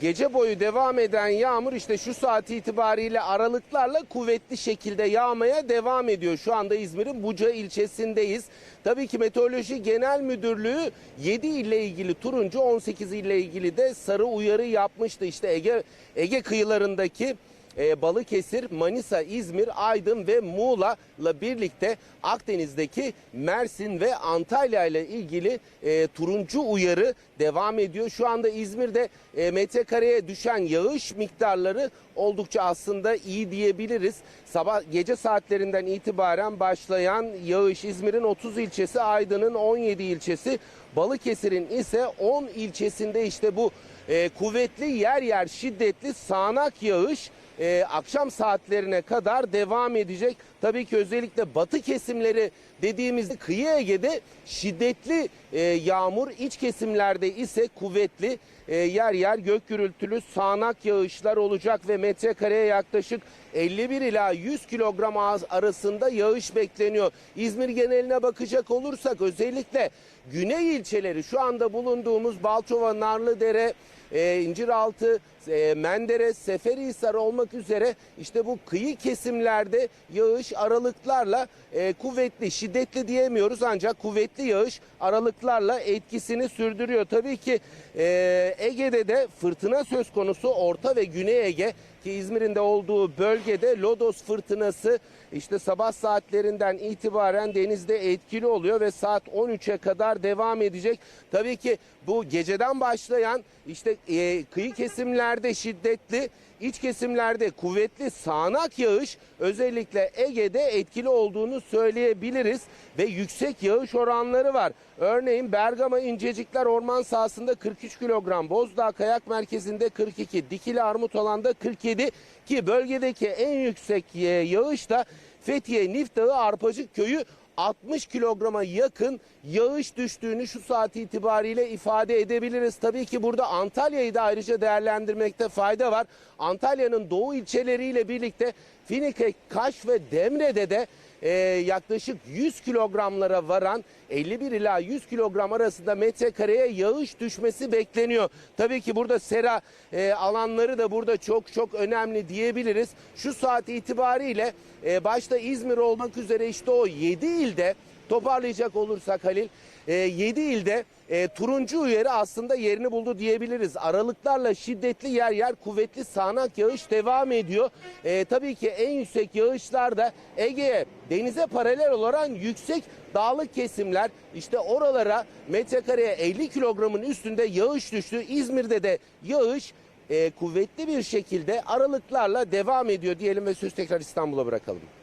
gece boyu devam eden yağmur işte şu saat itibariyle aralıklarla kuvvetli şekilde yağmaya devam ediyor. Şu anda İzmir'in Buca ilçesindeyiz. Tabii ki Meteoroloji Genel Müdürlüğü 7 ile ilgili turuncu 18 ile ilgili de sarı uyarı yapmıştı. İşte Ege Ege kıyılarındaki e, Balıkesir, Manisa, İzmir, Aydın ve Muğla'la birlikte Akdeniz'deki Mersin ve Antalya ile ilgili e, turuncu uyarı devam ediyor. Şu anda İzmir'de e, metrekareye düşen yağış miktarları oldukça aslında iyi diyebiliriz. Sabah gece saatlerinden itibaren başlayan yağış İzmir'in 30 ilçesi, Aydın'ın 17 ilçesi, Balıkesir'in ise 10 ilçesinde işte bu e, kuvvetli yer yer şiddetli sağanak yağış e, akşam saatlerine kadar devam edecek. Tabii ki özellikle batı kesimleri dediğimizde kıyı Ege'de şiddetli e, yağmur, iç kesimlerde ise kuvvetli e, yer yer gök gürültülü sağanak yağışlar olacak ve metrekareye yaklaşık 51 ila 100 kilogram arasında yağış bekleniyor. İzmir geneline bakacak olursak özellikle güney ilçeleri şu anda bulunduğumuz Balçova, Narlıdere, e, İnciraltı, e, Menderes, Seferihisar olmak üzere işte bu kıyı kesimlerde yağış aralıklarla e, kuvvetli, şiddetli diyemiyoruz ancak kuvvetli yağış aralıklarla etkisini sürdürüyor. Tabii ki e, Ege'de de fırtına söz konusu Orta ve Güney Ege ki İzmir'in de olduğu bölgede Lodos fırtınası işte sabah saatlerinden itibaren denizde etkili oluyor ve saat 13'e kadar devam edecek. Tabii ki bu geceden başlayan işte e, kıyı kesimlerde şiddetli, iç kesimlerde kuvvetli sağanak yağış özellikle Ege'de etkili olduğunu söyleyebiliriz ve yüksek yağış oranları var. Örneğin Bergama İncecikler Orman sahasında 43 kilogram, Bozdağ Kayak Merkezi'nde 42, Dikili Armutolan'da 47 ki bölgedeki en yüksek e, yağış da Fethiye Nif Dağı Arpacık Köyü 60 kilograma yakın yağış düştüğünü şu saat itibariyle ifade edebiliriz. Tabii ki burada Antalya'yı da ayrıca değerlendirmekte fayda var. Antalya'nın doğu ilçeleriyle birlikte Finike, Kaş ve Demre'de de e, yaklaşık 100 kilogramlara varan 51 ila 100 kilogram arasında metrekareye yağış düşmesi bekleniyor. Tabii ki burada sera e, alanları da burada çok çok önemli diyebiliriz. Şu saat itibariyle e, başta İzmir olmak üzere işte o 7 ilde toparlayacak olursak Halil 7 ilde e, turuncu uyarı aslında yerini buldu diyebiliriz. Aralıklarla şiddetli yer yer kuvvetli sağanak yağış devam ediyor. E, tabii ki en yüksek yağışlar da Ege'ye denize paralel olarak yüksek dağlık kesimler işte oralara metrekareye 50 kilogramın üstünde yağış düştü. İzmir'de de yağış e, kuvvetli bir şekilde aralıklarla devam ediyor diyelim ve söz tekrar İstanbul'a bırakalım.